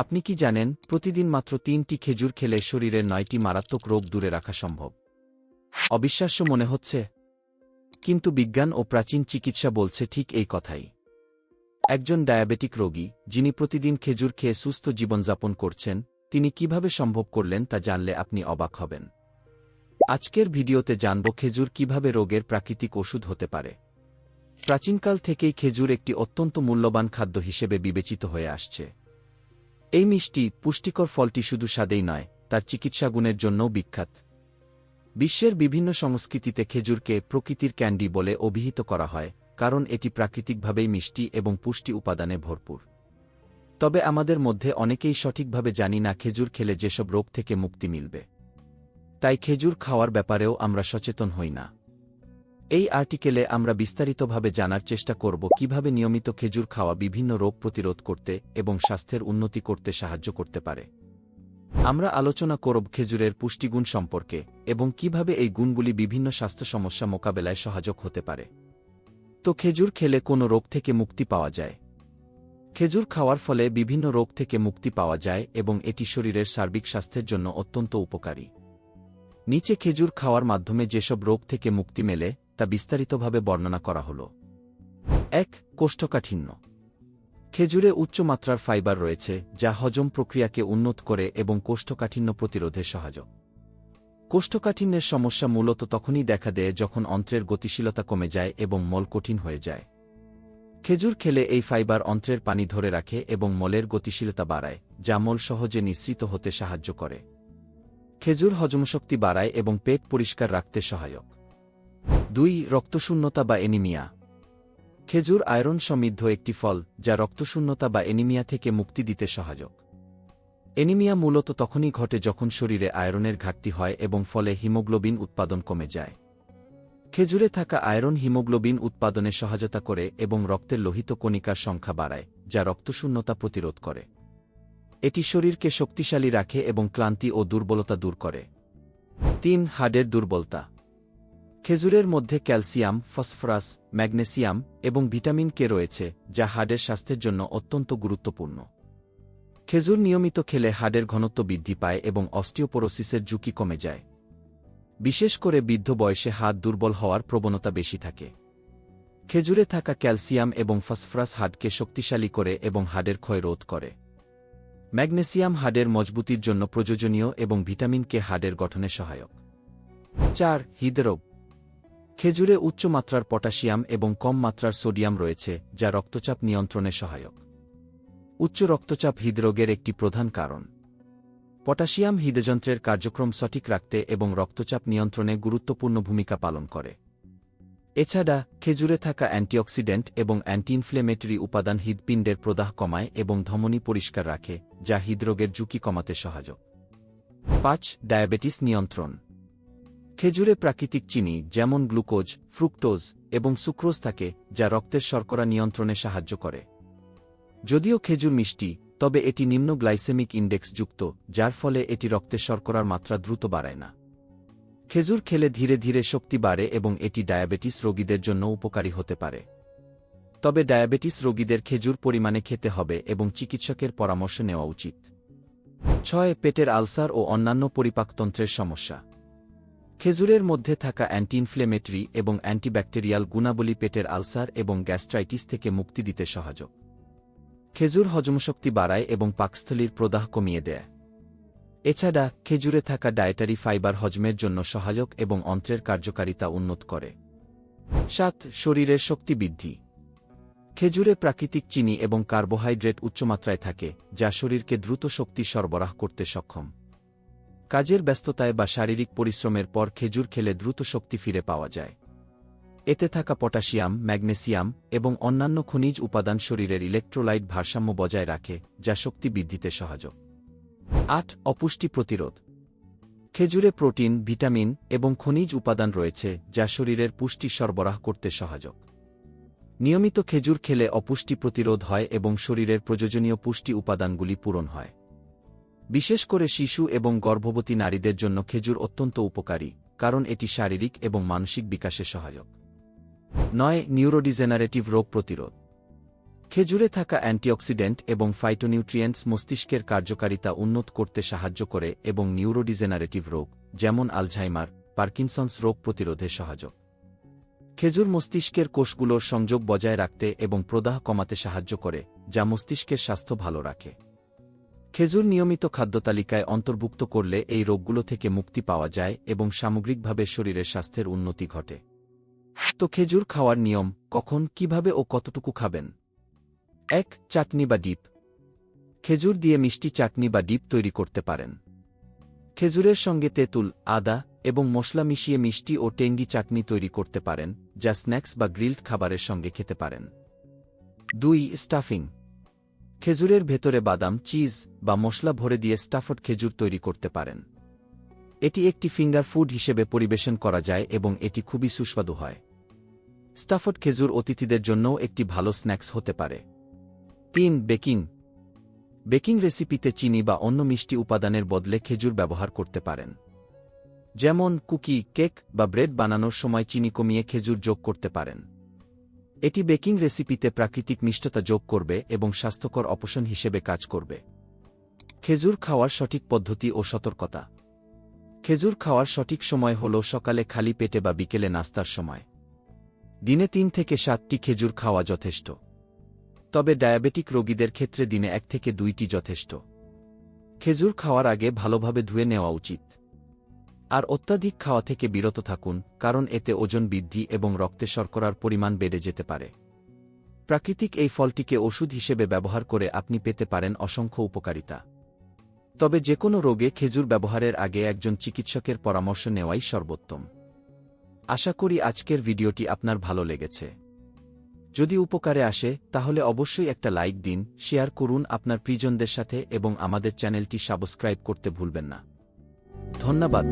আপনি কি জানেন, প্রতিদিন মাত্র তিনটি খেজুর খেলে শরীরের নয়টি মারাত্মক রোগ দূরে রাখা সম্ভব? অবিশ্বাস্য মনে হচ্ছে। কিন্তু বিজ্ঞান ও প্রাচীন চিকিৎসা বলছে ঠিক এই কথাই। একজন ডায়াবেটিক রোগী, যিনি প্রতিদিন খেজুর খেয়ে সুস্থ জীবনযাপন করছেন, তিনি কীভাবে সম্ভব করলেন তা জানলে আপনি অবাক হবেন। আজকের ভিডিওতে জানব খেজুর কীভাবে রোগের প্রাকৃতিক ওষুধ হতে পারে। প্রাচীনকাল থেকেই খেজুর একটি অত্যন্ত মূল্যবান খাদ্য হিসেবে বিবেচিত হয়ে আসছে। এই মিষ্টি পুষ্টিকর ফলটি শুধু স্বাদেই নয়, তার চিকিৎসা গুণের জন্যও বিখ্যাত। বিশ্বের বিভিন্ন সংস্কৃতিতে খেজুরকে প্রকৃতির ক্যান্ডি বলে অভিহিত করা হয়, কারণ এটি প্রাকৃতিকভাবেই মিষ্টি এবং পুষ্টি উপাদানে ভরপুর। তবে আমাদের মধ্যে অনেকেই সঠিকভাবে জানি না খেজুর খেলে যেসব রোগ থেকে মুক্তি মিলবে। তাই খেজুর খাওয়ার ব্যাপারেও আমরা সচেতন হই না। এই আর্টিকেলে আমরা বিস্তারিতভাবে জানার চেষ্টা করব কীভাবে নিয়মিত খেজুর খাওয়া বিভিন্ন রোগ প্রতিরোধ করতে এবং স্বাস্থ্যের উন্নতি করতে সাহায্য করতে পারে। আমরা আলোচনা করব খেজুরের পুষ্টিগুণ সম্পর্কে এবং কীভাবে এই গুণগুলি বিভিন্ন স্বাস্থ্য সমস্যা মোকাবেলায় সহায়ক হতে পারে। তো খেজুর খেলে কোনো রোগ থেকে মুক্তি পাওয়া যায়? খেজুর খাওয়ার ফলে বিভিন্ন রোগ থেকে মুক্তি পাওয়া যায় এবং এটি শরীরের সার্বিক স্বাস্থ্যের জন্য অত্যন্ত উপকারী। নিচে খেজুর খাওয়ার মাধ্যমে যেসব রোগ থেকে মুক্তি মেলে তা বিস্তারিতভাবে বর্ণনা করা হল। এক, কোষ্ঠকাঠিন্য। খেজুরে উচ্চমাত্রার ফাইবার রয়েছে, যা হজম প্রক্রিয়াকে উন্নত করে এবং কোষ্ঠকাঠিন্য প্রতিরোধে সহায়ক কোষ্ঠকাঠিন্যের সমস্যা মূলত তখনই দেখা দেয় যখন অন্ত্রের গতিশীলতা কমে যায় এবং মল কঠিন হয়ে যায়। খেজুর খেলে এই ফাইবার অন্ত্রের পানি ধরে রাখে এবং মলের গতিশীলতা বাড়ায়, যা মল সহজে নিঃসৃত হতে সাহায্য করে। খেজুর হজমশক্তি বাড়ায় এবং পেট পরিষ্কার রাখতে সহায়ক। দুই, রক্তশূন্যতা বা এনিমিয়া। খেজুর আয়রন সমৃদ্ধ একটি ফল, যা রক্তশূন্যতা বা এনিমিয়া থেকে মুক্তি দিতে সহায়ক। এনিমিয়া মূলত তখনই ঘটে যখন শরীরে আয়রনের ঘাটতি হয় এবং ফলে হিমোগ্লোবিন উৎপাদন কমে যায়। খেজুরে থাকা আয়রন হিমোগ্লোবিন উৎপাদনে সহায়তা করে এবং রক্তের লোহিত কণিকার সংখ্যা বাড়ায়, যা রক্তশূন্যতা প্রতিরোধ করে। এটি শরীরকে শক্তিশালী রাখে এবং ক্লান্তি ও দুর্বলতা দূর করে। তিন, হাড়ের দুর্বলতা। খেজুরের মধ্যে ক্যালসিয়াম, ফসফরাস, ম্যাগনেসিয়াম এবং ভিটামিন কে রয়েছে, যা হাড়ের স্বাস্থ্যের জন্য অত্যন্ত গুরুত্বপূর্ণ। খেজুর নিয়মিত খেলে হাড়ের ঘনত্ব বৃদ্ধি পায় এবং অস্টিওপোরোসিসের ঝুঁকি কমে যায়। বিশেষ করে বৃদ্ধ বয়সে হাত দুর্বল হওয়ার প্রবণতা বেশি থাকে। খেজুরে থাকা ক্যালসিয়াম এবং ফসফরাস হাড়কে শক্তিশালী করে এবং হাড়ের ক্ষয় রোধ করে। ম্যাগনেসিয়াম হাড়ের মজবুতির জন্য প্রয়োজনীয় এবং ভিটামিন কে হাড়ের গঠনে সহায়ক। চার, হৃদরোগ। খেজুরে উচ্চ মাত্রার পটাশিয়াম এবং কম মাত্রার সোডিয়াম রয়েছে, যা রক্তচাপ নিয়ন্ত্রণে সহায়ক। উচ্চ রক্তচাপ হৃদরোগের একটি প্রধান কারণ। পটাশিয়াম হৃদযন্ত্রের কার্যক্রম সঠিক রাখতে এবং রক্তচাপ নিয়ন্ত্রণে গুরুত্বপূর্ণ ভূমিকা পালন করে। এছাড়া, খেজুরে থাকা অ্যান্টিঅক্সিডেন্ট এবং অ্যান্টি ইনফ্লেমেটরি উপাদান হৃদপিণ্ডের প্রদাহ কমায় এবং ধমনী পরিষ্কার রাখে, যা হৃদরোগের ঝুঁকি কমাতে সহায়ক। পাঁচ, ডায়াবেটিস নিয়ন্ত্রণ। খেজুরে প্রাকৃতিক চিনি, যেমন গ্লুকোজ, ফ্রুক্টোজ এবং সুক্রোজ থাকে, যা রক্তের শর্করা নিয়ন্ত্রণে সাহায্য করে। যদিও খেজুর মিষ্টি, তবে এটি নিম্ন গ্লাইসেমিক ইন্ডেক্স যুক্ত, যার ফলে এটি রক্তের শর্করার মাত্রা দ্রুত বাড়ায় না। খেজুর খেলে ধীরে ধীরে শক্তি বাড়ে এবং এটি ডায়াবেটিস রোগীদের জন্য উপকারী হতে পারে। তবে ডায়াবেটিস রোগীদের খেজুর পরিমাণে খেতে হবে এবং চিকিৎসকের পরামর্শ নেওয়া উচিত। ছয়, পেটের আলসার ও অন্যান্য পরিপাকতন্ত্রের সমস্যা। খেজুরের মধ্যে থাকা অ্যান্টি ইনফ্লেমেটরি এবং অ্যান্টিব্যাকটেরিয়াল গুণাবলী পেটের আলসার এবং গ্যাস্ট্রাইটিস থেকে মুক্তি দিতে সহায়ক খেজুর হজমশক্তি বাড়ায় এবং পাকস্থলীর প্রদাহ কমিয়ে দেয়। এছাড়া, খেজুরে থাকা ডায়েটারি ফাইবার হজমের জন্য সহায়ক এবং অন্ত্রের কার্যকারিতা উন্নত করে। সাত, শরীরের শক্তি বৃদ্ধি। খেজুরে প্রাকৃতিক চিনি এবং কার্বোহাইড্রেট উচ্চমাত্রায় থাকে, যা শরীরকে দ্রুত শক্তি সরবরাহ করতে সক্ষম। কাজের ব্যস্ততায় বা শারীরিক পরিশ্রমের পর খেজুর খেলে দ্রুত শক্তি ফিরে পাওয়া যায়। এতে থাকা পটাশিয়াম, ম্যাগনেসিয়াম এবং অন্যান্য খনিজ উপাদান শরীরের ইলেকট্রোলাইট ভারসাম্য বজায় রাখে, যা শক্তি বৃদ্ধিতে সহায়ক। আট, অপুষ্টি প্রতিরোধ। খেজুরে প্রোটিন, ভিটামিন এবং খনিজ উপাদান রয়েছে, যা শরীরের পুষ্টি সরবরাহ করতে সহায়ক। নিয়মিত খেজুর খেলে অপুষ্টি প্রতিরোধ হয় এবং শরীরের প্রয়োজনীয় পুষ্টি উপাদানগুলি পূরণ হয়। বিশেষ করে শিশু এবং গর্ভবতী নারীদের জন্য খেজুর অত্যন্ত উপকারী, কারণ এটি শারীরিক এবং মানসিক বিকাশে সহায়ক। নয়, নিউরোডিজেনারেটিভ রোগ প্রতিরোধ। খেজুরে থাকা অ্যান্টিঅক্সিডেন্ট এবং ফাইটোনিউট্রিয়েন্টস মস্তিষ্কের কার্যকারিতা উন্নত করতে সাহায্য করে এবং নিউরোডিজেনারেটিভ রোগ, যেমন আলঝাইমার, পার্কিনসন্স রোগ প্রতিরোধে সহায়ক। খেজুর মস্তিষ্কের কোষগুলোর সংযোগ বজায় রাখতে এবং প্রদাহ কমাতে সাহায্য করে, যা মস্তিষ্কের স্বাস্থ্য ভালো রাখে। খেজুর নিয়মিত খাদ্যতালিকায় অন্তর্ভুক্ত করলে এই রোগগুলো থেকে মুক্তি পাওয়া যায় এবং সামগ্রিকভাবে শরীরের স্বাস্থ্যের উন্নতি ঘটে। তো খেজুর খাওয়ার নিয়ম, কখন, কীভাবে ও কতটুকু খাবেন? এক, চাটনি বা ডিপ। খেজুর দিয়ে মিষ্টি চাটনি বা ডিপ তৈরি করতে পারেন। খেজুরের সঙ্গে তেঁতুল, আদা এবং মশলা মিশিয়ে মিষ্টি ও টেঙ্গি চাটনি তৈরি করতে পারেন, যা স্ন্যাক্স বা গ্রিলড খাবারের সঙ্গে খেতে পারেন। দুই, স্টাফিং। খেজুরের ভেতরে বাদাম, চিজ বা মশলা ভরে দিয়ে স্টাফড খেজুর তৈরি করতে পারেন। এটি একটি ফিঙ্গার ফুড হিসেবে পরিবেশন করা যায় এবং এটি খুবই সুস্বাদু হয়। স্টাফড খেজুর অতিথিদের জন্যও একটি ভালো স্ন্যাক্স হতে পারে। তিন, বেকিং। বেকিং রেসিপিতে চিনি বা অন্য মিষ্টি উপাদানের বদলে খেজুর ব্যবহার করতে পারেন। যেমন, কুকি, কেক বা ব্রেড বানানোর সময় চিনি কমিয়ে খেজুর যোগ করতে পারেন। এটি বেকিং রেসিপিতে প্রাকৃতিক মিষ্টতা যোগ করবে এবং স্বাস্থ্যকর অপশন হিসেবে কাজ করবে। খেজুর খাওয়ার সঠিক পদ্ধতি ও সতর্কতা। খেজুর খাওয়ার সঠিক সময় হল সকালে খালি পেটে বা বিকেলে নাস্তার সময়। দিনে তিন থেকে সাতটি খেজুর খাওয়া যথেষ্ট। তবে ডায়াবেটিক রোগীদের ক্ষেত্রে দিনে এক থেকে দুইটি যথেষ্ট। খেজুর খাওয়ার আগে ভালোভাবে ধুয়ে নেওয়া উচিত। আর অত্যাধিক খাওয়া থেকে বিরত থাকুন, কারণ এতে ওজন বৃদ্ধি এবং রক্তে শর্করার পরিমাণ বেড়ে যেতে পারে। প্রাকৃতিক এই ফলটিকে ওষুধ হিসেবে ব্যবহার করে আপনি পেতে পারেন অসংখ্য উপকারিতা। তবে যে কোনো রোগে খেজুর ব্যবহারের আগে একজন চিকিৎসকের পরামর্শ নেওয়াই সর্বোত্তম। আশা করি আজকের ভিডিওটি আপনার ভালো লেগেছে। যদি উপকারে আসে, তাহলে অবশ্যই একটা লাইক দিন, শেয়ার করুন আপনার প্রিজনদের সাথে এবং আমাদের চ্যানেলটি সাবস্ক্রাইব করতে ভুলবেন না। ধন্যবাদ।